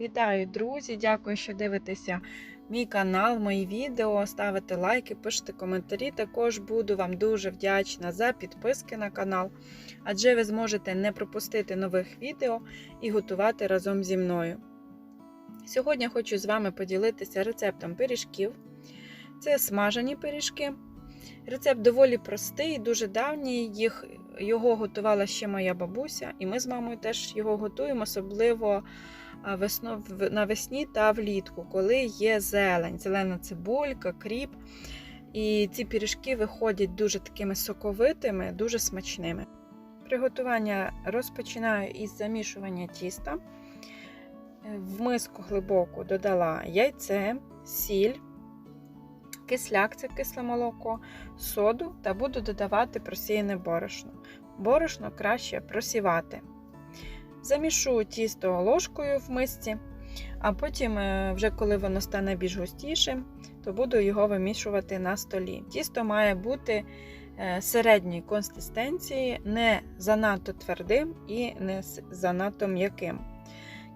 Вітаю, друзі! Дякую, що дивитеся мій канал, мої відео. Ставите лайки, пишете коментарі. Також буду вам дуже вдячна за підписки на канал, адже ви зможете не пропустити нових відео і готувати разом зі мною. Сьогодні хочу з вами поділитися рецептом пиріжків. Це смажені пиріжки. Рецепт доволі простий, дуже давній. Їх, Його готувала ще моя бабуся, і ми з мамою теж його готуємо, особливо весно, навесні та влітку, коли є зелень, зелена цибулька, кріп. І ці пиріжки виходять дуже такими соковитими, дуже смачними. Приготування розпочинаю із замішування тіста. В миску глибоку додала яйце, сіль, кисляк це кисле молоко, соду та буду додавати просіяне борошно. Борошно краще просівати. Замішу тісто ложкою в мисці, а потім, е, вже коли воно стане більш густішим, то буду його вимішувати на столі. Тісто має бути е, середньої консистенції, не занадто твердим і не занадто м'яким.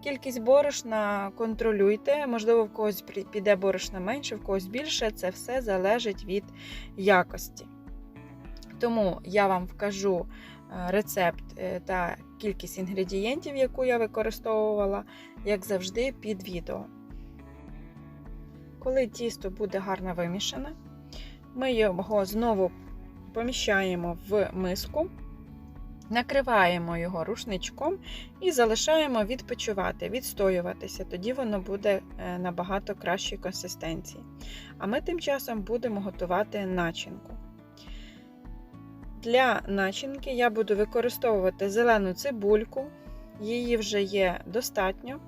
Кількість борошна контролюйте, можливо, в когось піде борошна менше, в когось більше. Це все залежить від якості. Тому я вам вкажу е, рецепт та кількість інгредієнтів, яку я використовувала, як завжди, під відео. Коли тісто буде гарно вимішане, ми його знову поміщаємо в миску, накриваємо його рушничком і залишаємо відпочивати, відстоюватися, тоді воно буде е, набагато кращої консистенції. А ми тим часом будемо готувати начинку. Для начинки я буду використовувати зелену цибульку, її вже є достатньо.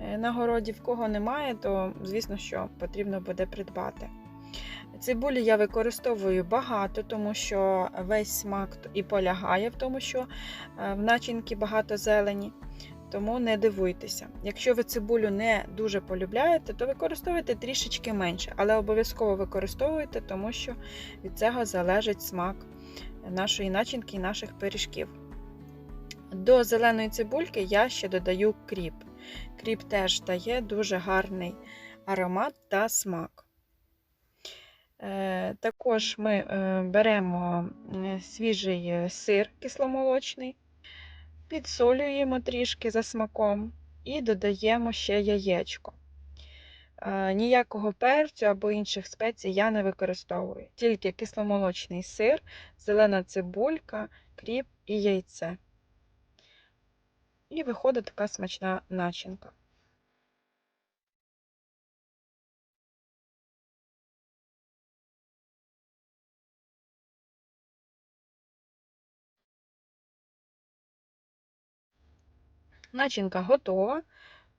Е, на городі, в кого немає, то, звісно, що потрібно буде придбати. Цибулі я використовую багато, тому що весь смак і полягає в тому, що е, в начинці багато зелені. Тому не дивуйтеся. Якщо ви цибулю не дуже полюбляєте, то використовуйте трішечки менше, але обов'язково використовуйте, тому що від цього залежить смак нашої начинки і наших пиріжків. До зеленої цибульки я ще додаю кріп. Кріп теж дає дуже гарний аромат та смак. Е, також ми е, беремо свіжий сир кисломолочний, підсолюємо трішки за смаком і додаємо ще яєчко. Ніякого перцю або інших спецій я не використовую. Тільки кисломолочний сир, зелена цибулька, кріп і яйце. І виходить така смачна начинка. Начинка готова.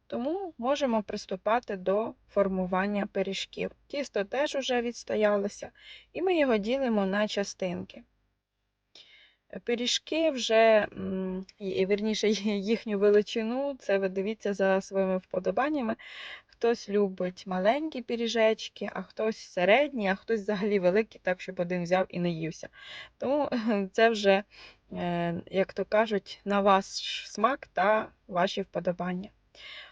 Тому можемо приступати до формування пиріжків. Тісто теж вже відстоялося, і ми його ділимо на частинки. Пиріжки вже, вірніше, їхню величину, це ви дивіться за своїми вподобаннями. Хтось любить маленькі пиріжечки, а хтось середні, а хтось взагалі великий, так, щоб один взяв і не ївся. Тому це вже, е, як то кажуть, на ваш смак та ваші вподобання.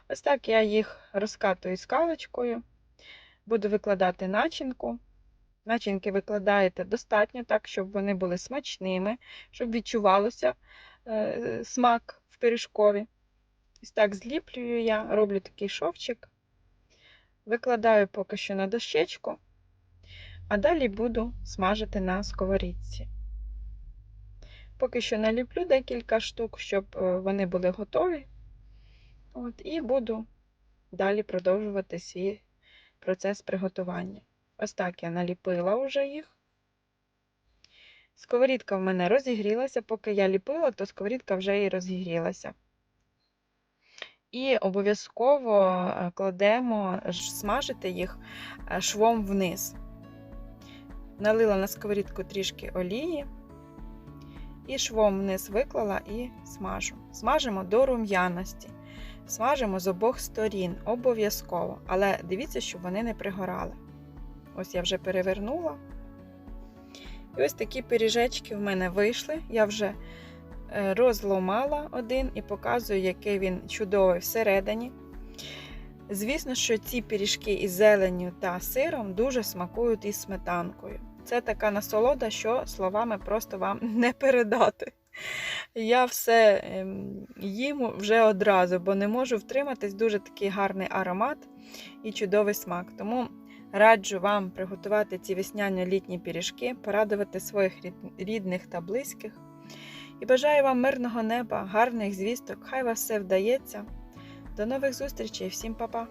Ось так я їх розкатую скалочкою, буду викладати начинку. Начинки викладаєте достатньо, так, щоб вони були смачними, щоб відчувалося е, смак в пиріжкові. Ось так зліплюю я, роблю такий шовчик, викладаю поки що на дощечку, а далі буду смажити на сковорідці. Поки що наліплю декілька штук, щоб е, вони були готові. От, І буду далі продовжувати свій процес приготування. Ось так я наліпила вже їх. Сковорідка в мене розігрілася, поки я ліпила, то сковорідка вже і розігрілася. І обов'язково е, кладемо смажити їх е, швом вниз. Налила на сковорідку трішки олії, і швом вниз виклала і смажу. Смажимо до рум'яності. Смажимо з обох сторін, обов'язково, але дивіться, щоб вони не пригорали. Ось я вже перевернула. І ось такі пиріжечки в мене вийшли. Я вже розломала один і показую, який він чудовий всередині. Звісно, що ці пиріжки із зеленню та сиром дуже смакують із сметанкою. Це така насолода, що словами просто вам не передати. Я все ем, їм вже одразу, бо не можу втриматись дуже такий гарний аромат і чудовий смак. Тому раджу вам приготувати ці весняно-літні пиріжки, порадувати своїх рідних та близьких. І бажаю вам мирного неба, гарних звісток. Хай вас все вдається. До нових зустрічей, всім па-па!